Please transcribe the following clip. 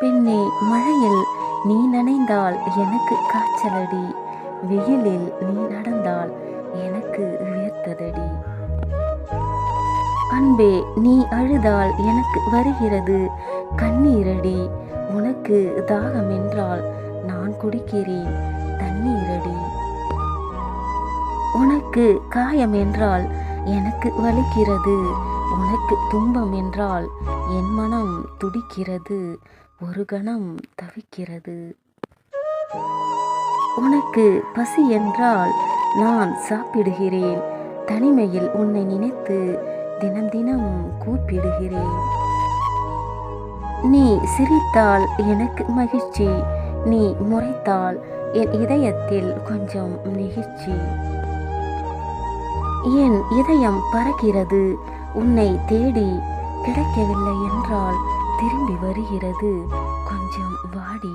பெண்ணே மழையில் நீ நனைந்தால் எனக்கு காய்ச்சலடி. வெயிலில் நீ நடந்தால் எனக்கு வியர்த்ததடி. அன்பே நீ அழுதால் எனக்கு வருகிறது. கண்ணீரடி உனக்கு தாகம் என்றால் நான் குடிக்கிறேன். தண்ணீரடி. உனக்கு காயம் என்றால் எனக்கு வலிக்கிறது. உனக்கு துன்பம் என்றால் என் மனம் துடிக்கிறது. ஒரு கணம் தவிக்கிறது. உனக்கு பசி என்றால் நான் சாப்பிடுகிறேன். தனிமையில் உன்னை நினைத்து தினம் தினம் கூப்பிடுகிறேன். நீ சிரித்தால் எனக்கு மகிழ்ச்சி. நீ முறைத்தால் என் இதயத்தில் கொஞ்சம் நெகிழ்ச்சி. என் இதயம் பறக்கிறது. உன்னை தேடி கிடைக்கவில்லை என்றால் திரும்பி வருகிறது. கொஞ்சம் வாடி.